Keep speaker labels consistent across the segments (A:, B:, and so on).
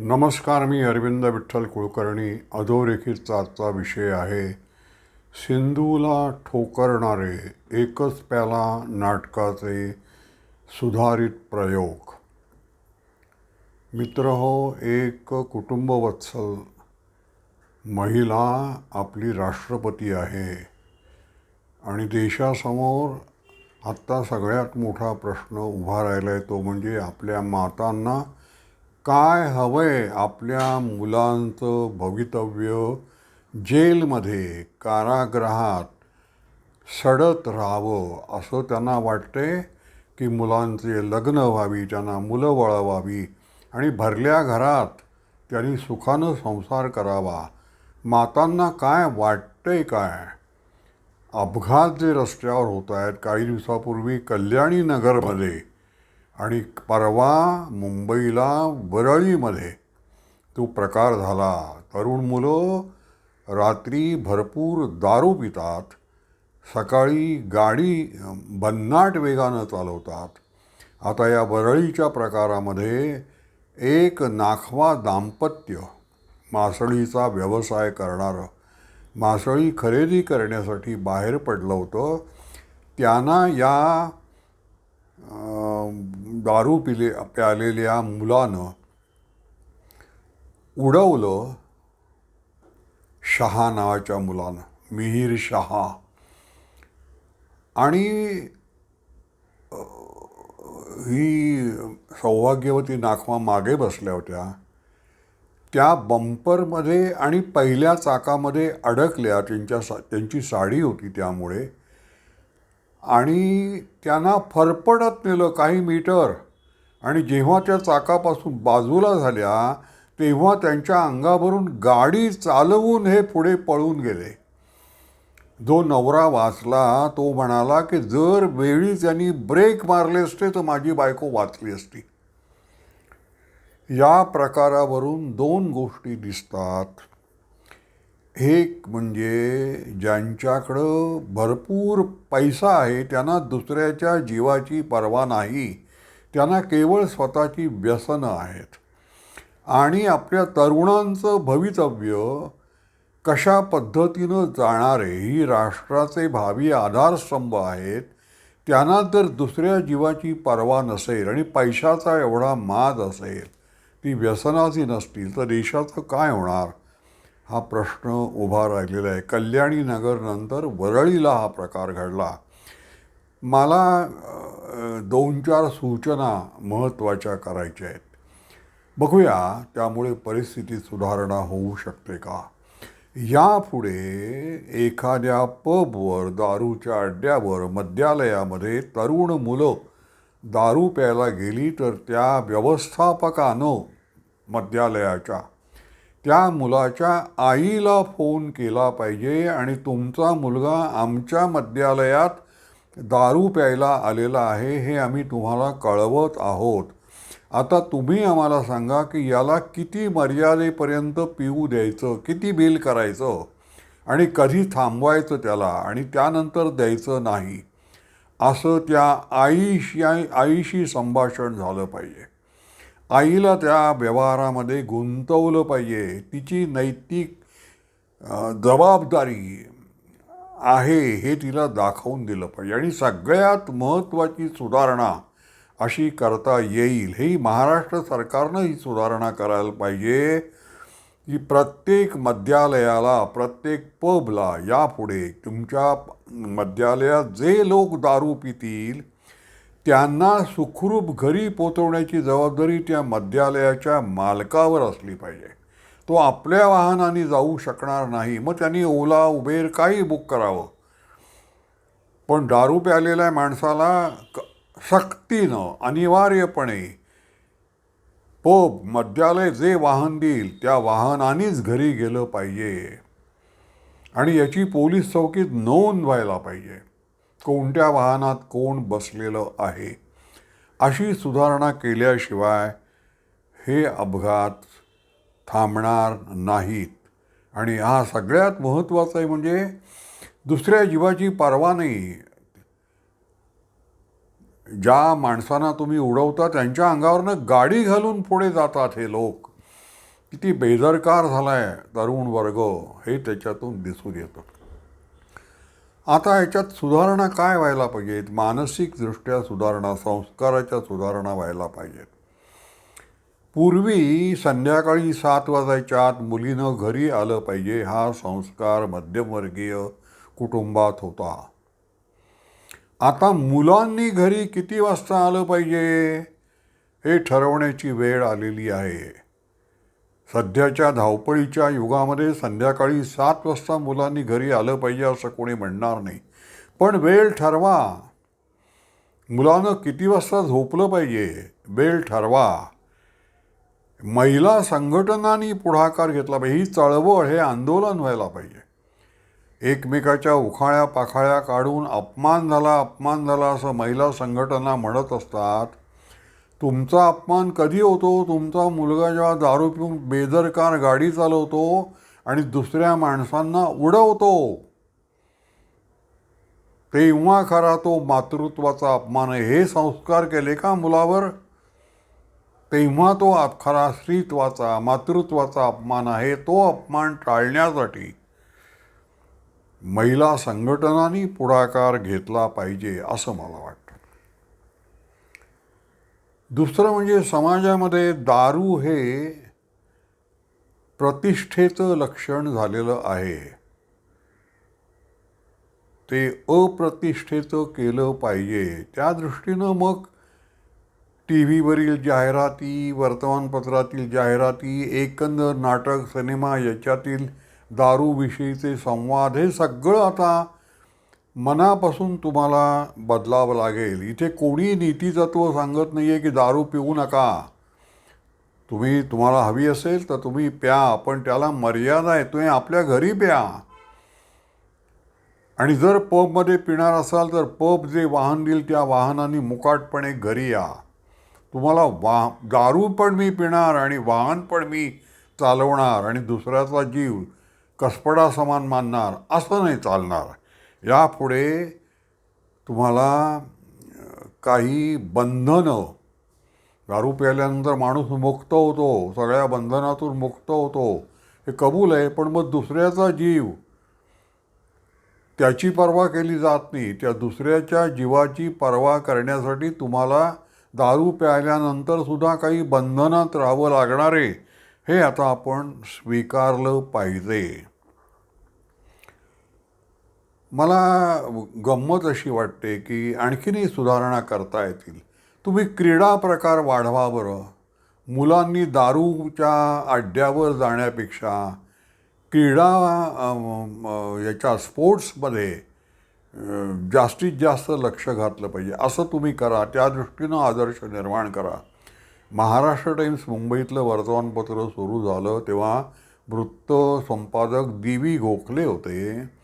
A: नमस्कार मी अरविंद विठ्ठल कुलकर्णी. अधोरेखित आजचा विषय आहे सिंधूला ठोकरणारे एकच प्याला नाटकाचे सुधारित प्रयोग. मित्र हो एक कुटुंबवत्सल महिला आपली राष्ट्रपती आहे आणि देशासमोर आत्ता सगळ्यात मोठा प्रश्न उभा राहिला आहे तो म्हणजे आपल्या मातांना काय हवं आहे आपल्या मुलांचं भवितव्य? जेलमध्ये कारागृहात सडत राहावं असं त्यांना वाटते की मुलांचे लग्न व्हावी त्यांना मुलं वळवावी आणि भरल्या घरात त्यांनी सुखानं संसार करावा. मातांना काय वाटते काय? अपघात जे रस्त्यावर होत आहेत काही दिवसापूर्वी कल्याणी नगरमध्ये आणि परवा मुंबईला वरळीमध्ये तो प्रकार झाला. तरुण मुलं रात्री भरपूर दारू पितात सकाळी गाडी भन्नाट वेगानं चालवतात. आता या वरळीच्या प्रकारामध्ये एक नाखवा दाम्पत्य मासळीचा व्यवसाय करणारं मासळी खरेदी करण्यासाठी बाहेर पडलं होतं. त्यांना या दारू पिले प्यालेल्या मुलानं उडवलं शहा नावाच्या मुलानं मिहीर शहा. आणि ही सौभाग्यवती नाखवा मागे बसल्या होत्या. त्या बंपरमध्ये आणि पहिल्या चाकामध्ये अडकल्या त्यांच्या सा त्यांची साडी होती त्यामुळे. आणि त्यांना फरफडत नेलं काही मीटर. आणि जेव्हा त्या चाकापासून बाजूला झाल्या तेव्हा त्यांच्या अंगावरून गाडी चालवून हे पुढे पळून गेले. जो नवरा वाचला तो म्हणाला की जर वेळी त्यांनी ब्रेक मारले असते तर माझी बायको वाचली असती. या प्रकारावरून दोन गोष्टी दिसतात. एक म्हणजे ज्यांच्याकडं भरपूर पैसा आहे त्यांना दुसऱ्याच्या जीवाची पर्वा नाही. त्यांना केवळ स्वतःची व्यसनं आहेत. आणि आपल्या तरुणांचं भवितव्य कशा पद्धतीनं जाणारे ही राष्ट्राचे भावी आधारस्तंभ आहेत त्यांना जर दुसऱ्या जीवाची पर्वा नसेल आणि पैशाचा एवढा माज असेल. ती व्यसनाची नसतील तर देशाचं काय होणार? हा प्रश्न उभा राहिलेला आहे. कल्याणी नगरनंतर वरळीला हा प्रकार घडला. मला दोन चार सूचना महत्त्वाच्या करायच्या आहेत. बघूया त्यामुळे परिस्थितीत सुधारणा होऊ शकते का? यापुढे एखाद्या पबवर दारूच्या अड्ड्यावर मद्यालयामध्ये तरुण मुलं दारू प्यायला गेली तर त्या व्यवस्थापकानं मद्यालयाच्या त्या मुलाच्या आईला फोन केला पाहिजे आणि तुमचा मुलगा आमच्या मद्यालयात दारू प्यायला आलेला आहे हे आम्ही तुम्हाला कळवत आहोत. आता तुम्ही आम्हाला सांगा की याला किती मर्यादेपर्यंत पिऊ द्यायचं किती बिल करायचं आणि कधी थांबवायचं त्याला आणि त्यानंतर द्यायचं नाही. असं त्या आईशी आईशी संभाषण झालं पाहिजे. आईला त्या व्यवहारामध्ये गुंतवलं पाहिजे. तिची नैतिक जबाबदारी आहे हे तिला दाखवून दिलं पाहिजे. आणि सगळ्यात महत्त्वाची सुधारणा अशी करता येईल. ही महाराष्ट्र सरकारनं ही सुधारणा करायला पाहिजे. की प्रत्येक मद्यालयाला प्रत्येक पबला यापुढे तुमच्या मद्यालयात जे लोक दारू पितील त्यांना सुखरूप घरी पोचवण्याची जबाबदारी त्या मद्यालयाच्या मालकावर असली पाहिजे. तो आपल्या वाहनाने जाऊ शकणार नाही. मग त्यांनी ओला उबेर काही बुक करावं. पण दारू प्यालेल्या माणसाला क सक्तीनं अनिवार्यपणे. पब मद्यालय जे वाहन देईल त्या वाहनानेच घरी गेलं पाहिजे. आणि याची पोलीस चौकीत नोंद व्हायला पाहिजे. कोणत्या वाहनात कोण बसलेलं आहे? अशी सुधारणा केल्याशिवाय हे अपघात थांबणार नाहीत. आणि हा सगळ्यात महत्त्वाचं आहे म्हणजे दुसऱ्या जीवाची पर्वा नाही. ज्या माणसांना तुम्ही उडवता त्यांच्या अंगावरनं गाडी घालून पुढे जातात हे लोक. किती बेदरकार झाला आहे तरुण वर्ग हे त्याच्यातून दिसून येतं. आता याच्यात सुधारणा काय व्हायला पाहिजेत? मानसिकदृष्ट्या सुधारणा संस्काराच्या सुधारणा व्हायला पाहिजेत. पूर्वी संध्याकाळी सात वाजायच्या आत मुलीनं घरी आलं पाहिजे हा संस्कार मध्यमवर्गीय कुटुंबात होता. आता मुलांनी घरी किती वाजता आलं पाहिजे? हे ठरवण्याची वेळ आलेली आहे. सध्याच्या धावपळीच्या युगामध्ये संध्याकाळी सात वाजता मुलांनी घरी आलं पाहिजे असं कोणी म्हणणार नाही. पण वेळ ठरवा. मुलानं किती वाजता झोपलं पाहिजे? वेळ ठरवा. महिला संघटनांनी पुढाकार घेतला पाहिजे. ही चळवळ हे आंदोलन व्हायला पाहिजे. एकमेकाच्या उखाळ्या पाखाळ्या काढून अपमान झाला अपमान झाला असं महिला संघटना म्हणत असतात. तुमचा अपमान कधी होतो? तुमचा मुलगा जेव्हा दारू पिऊन बेदरकार गाडी चालवतो आणि दुसऱ्या माणसांना उडवतो. तेव्हा खरा तो मातृत्वाचा अपमान आहे. हे संस्कार केले का मुलावर? तेव्हा तो खरा स्त्रीत्वाचा मातृत्वाचा अपमान आहे. तो अपमान टाळण्यासाठी महिला संघटनांनी पुढाकार घेतला पाहिजे असं मला वाटतं. दुसरं म्हणजे समाजामध्ये दारू हे प्रतिष्ठेचं लक्षण झालेलं आहे. ते अप्रतिष्ठेचं केलं पाहिजे. त्या दृष्टीनं मग टी व्हीवरील जाहिराती वर्तमानपत्रातील जाहिराती एकंदर नाटक सिनेमा याच्यातील दारूविषयीचे संवाद हे सगळं आता मनापासून तुम्हाला बदलावं लागेल. इथे कोणी नीतितत्व सांगत नाही आहे की दारू पिऊ नका. तुम्ही तुम्हाला हवी असेल तर तुम्ही प्या पण त्याला मर्यादा आहे तुम्ही आपल्या घरी प्या. आणि जर पबमध्ये पिणार असाल तर पब जे वाहन देईल त्या वाहनाने मुकाटपणे घरी या. तुम्हाला वा दारू पण मी पिणार आणि वाहन पण मी चालवणार आणि दुसऱ्याचा जीव कसपडा समान मानणार असं नाही चालणार. यापुढे तुम्हाला काही बंधनं दारू प्यायल्यानंतर माणूस मुक्त होतो सगळ्या बंधनातून मुक्त होतो हे कबूल आहे पण मग दुसऱ्याचा जीव त्याची पर्वा केली जात नाही. त्या दुसऱ्याच्या जीवाची पर्वा करण्यासाठी तुम्हाला दारू प्यायल्यानंतर सुद्धा काही बंधनात राहावं लागणार आहे. हे आता आपण स्वीकारलं पाहिजे. मला गंमत अशी वाटते की आणखीनही सुधारणा करता येतील. तुम्ही क्रीडा प्रकार वाढवा बरं. मुलांनी दारूच्या अड्ड्यावर जाण्यापेक्षा क्रीडा याच्या स्पोर्ट्समध्ये जास्तीत जास्त लक्ष घातलं पाहिजे. असं तुम्ही करा. त्या दृष्टीनं आदर्श निर्माण करा. महाराष्ट्र टाइम्स मुंबईतलं वर्तमानपत्र सुरू झालं तेव्हा वृत्त संपादक दी व्ही गोखले होते.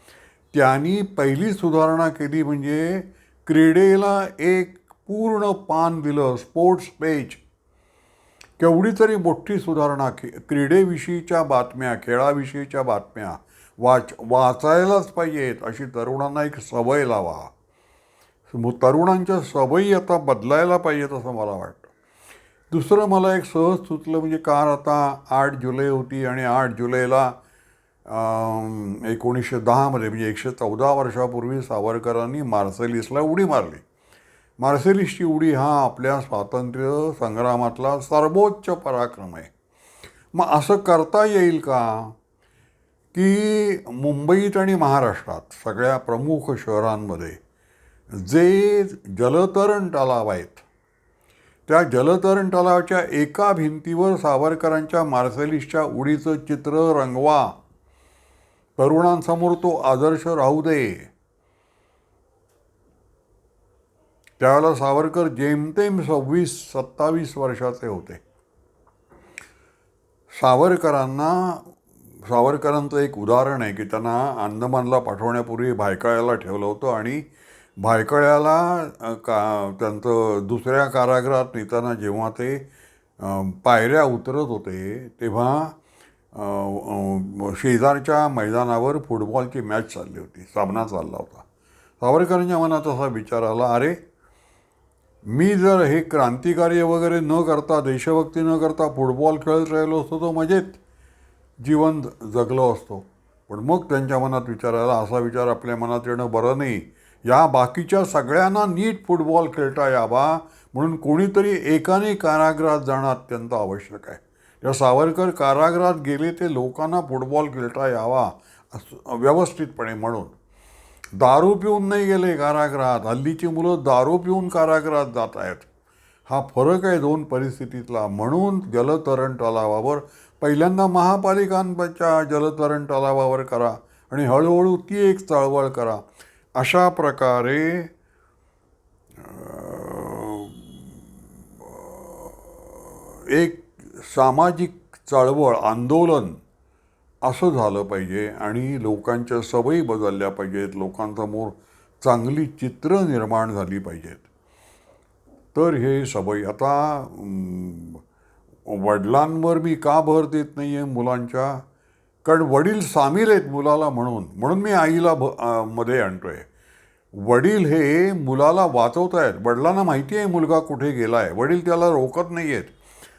A: त्यांनी पहिली सुधारणा केली म्हणजे क्रीडेला एक पूर्ण पान दिलं स्पोर्ट्स पेज केवढी तरी मोठी सुधारणा के क्रीडेविषयीच्या बातम्या खेळाविषयीच्या बातम्या वाच वाचायलाच पाहिजेत अशी तरुणांना एक सवय लावा. तरुणांच्या सवयी आता बदलायला पाहिजेत असं मला वाटतं. दुसरं मला एक सहज सुचलं म्हणजे कार आता आठ जुलै होती आणि आठ जुलैला एकोणीसशे दहामध्ये म्हणजे एकशे चौदा वर्षापूर्वी सावरकरांनी मार्सेलिसला उडी मारली. मार्सेलिसची उडी हा आपल्या स्वातंत्र्य संग्रामातला सर्वोच्च पराक्रम आहे. मग असं करता येईल का? की मुंबईत आणि महाराष्ट्रात सगळ्या प्रमुख शहरांमध्ये जे जलतरण तलाव आहेत त्या जलतरण तलावाच्या एका भिंतीवर सावरकरांच्या मार्सेलिसच्या उडीचं चित्र रंगवा. तरुणांसमोर तो आदर्श राहू दे. त्यावेळेला सावरकर जेमतेम सव्वीस सत्तावीस वर्षाचे होते. सावरकरांना सावरकरांचं एक उदाहरण आहे की त्यांना अंदमानला पाठवण्यापूर्वी भायकळ्याला ठेवलं होतं आणि भायकळ्याला का त्यांचं दुसऱ्या कारागृहात नेताना जेव्हा ते पायऱ्या उतरत होते तेव्हा शेजारच्या मैदानावर फुटबॉलची मॅच चालली होती. सामना चालला होता. सावरकरांच्या मनात असा विचार आला अरे मी जर हे क्रांतिकार्य वगैरे न करता देशभक्ती न करता फुटबॉल खेळत राहिलो असतो तो मजेत जीवन जगलो असतो. पण मग त्यांच्या मनात विचार आला असा विचार आपल्या मनात येणं बरं नाही. या बाकीच्या सगळ्यांना नीट फुटबॉल खेळता यावा म्हणून कोणीतरी एकाने कारागृहात जाणं अत्यंत आवश्यक आहे. त्या सावरकर कारागृहात गेले ते लोकांना फुटबॉल खेळता यावा असं व्यवस्थितपणे म्हणून. दारू पिऊन नाही गेले कारागृहात. हल्लीची मुलं दारू पिऊन कारागृहात जात आहेत. हा फरक आहे दोन परिस्थितीतला. म्हणून जलतरण तलावावर पहिल्यांदा महापालिकांच्या जलतरण तलावावर करा आणि हळूहळू ती एक चळवळ करा. अशा प्रकारे एक सामाजिक चळवळ आंदोलन असं झालं पाहिजे आणि लोकांच्या सवयी बदलल्या पाहिजेत लोकांसमोर चांगली चित्र निर्माण झाली पाहिजेत. तर हे सवयी आता वडिलांवर मी का भर देत नाही आहे मुलांच्या? कारण वडील सामील आहेत मुलाला म्हणून. म्हणून मी आईला भ मध्ये आणतो आहे वडील हे मुलाला वाचवत आहेत वडिलांना माहिती आहे मुलगा कुठे गेला आहे वडील त्याला रोकत नाही आहेत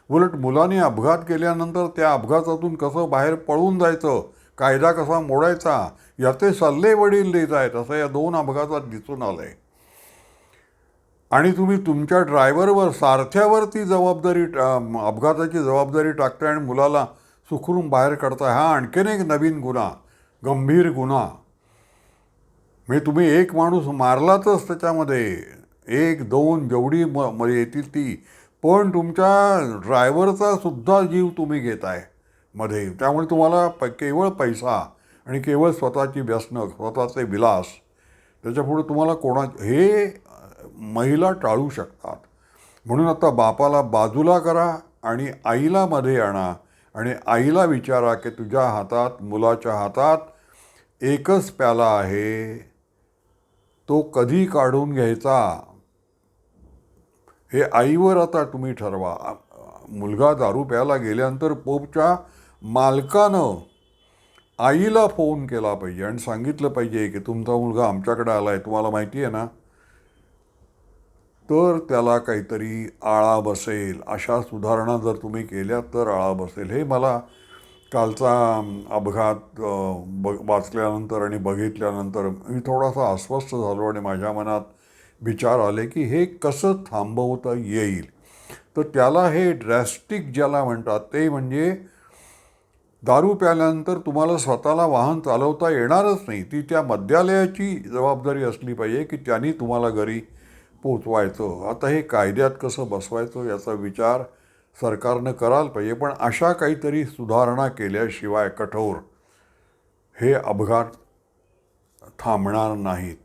A: उलट मुलाने अपघात केल्यानंतर त्या अपघातातून कसं बाहेर पळून जायचं कायदा कसा मोडायचा याचे सल्ले वडील देत आहेत असं या दोन अपघातात दिसून आलं आहे आणि तुम्ही तुमच्या ड्रायव्हरवर सारथ्यावर ती जबाबदारी अपघाताची जबाबदारी टाकताय आणि मुलाला सुखरून बाहेर काढताय. हा आणखीन एक नवीन गुन्हा गंभीर गुन्हा. म्हणजे तुम्ही एक माणूस मारलातच त्याच्यामध्ये. एक दोन जेवढी म येतील ती पण तुमच्या ड्रायव्हरचा सुद्धा जीव तुम्ही घेतायमध्ये. त्यामुळे तुम्हाला प केवळ पैसा आणि केवळ स्वतःची व्यसनं स्वतःचे विलास त्याच्यापुढे तुम्हाला कोणा हे महिला टाळू शकतात. म्हणून आता बापाला बाजूला करा आणि आईला मध्ये आणा आणि आईला विचारा की तुझ्या हातात मुलाच्या हातात एकच प्याला आहे. तो कधी काढून घ्यायचा? हे आईवर आता तुम्ही ठरवा. मुलगा दारू प्यायला गेल्यानंतर पोपच्या मालकानं आईला फोन केला पाहिजे आणि सांगितलं पाहिजे की तुमचा मुलगा आमच्याकडे आला आहे तुम्हाला माहिती आहे ना? तर त्याला काहीतरी आळा बसेल. अशा सुधारणा जर तुम्ही केल्या तर आळा बसेल. हे मला कालचा अपघात ब वाचल्यानंतर आणि बघितल्यानंतर मी थोडासा अस्वस्थ झालो आणि माझ्या मनात विचार आले की हे कसं थांबवता येईल? तर त्याला हे ड्रॅस्टिक ज्याला म्हणतात ते म्हणजे दारू प्याल्यानंतर तुम्हाला स्वतःला वाहन चालवता येणारच नाही. ती त्या मद्यालयाची जबाबदारी असली पाहिजे की त्यांनी तुम्हाला घरी पोचवायचं. आता हे कायद्यात कसं बसवायचं याचा विचार सरकारनं करायला पाहिजे. पण अशा काहीतरी सुधारणा केल्याशिवाय कठोर हे अपघात थांबणार नाहीत.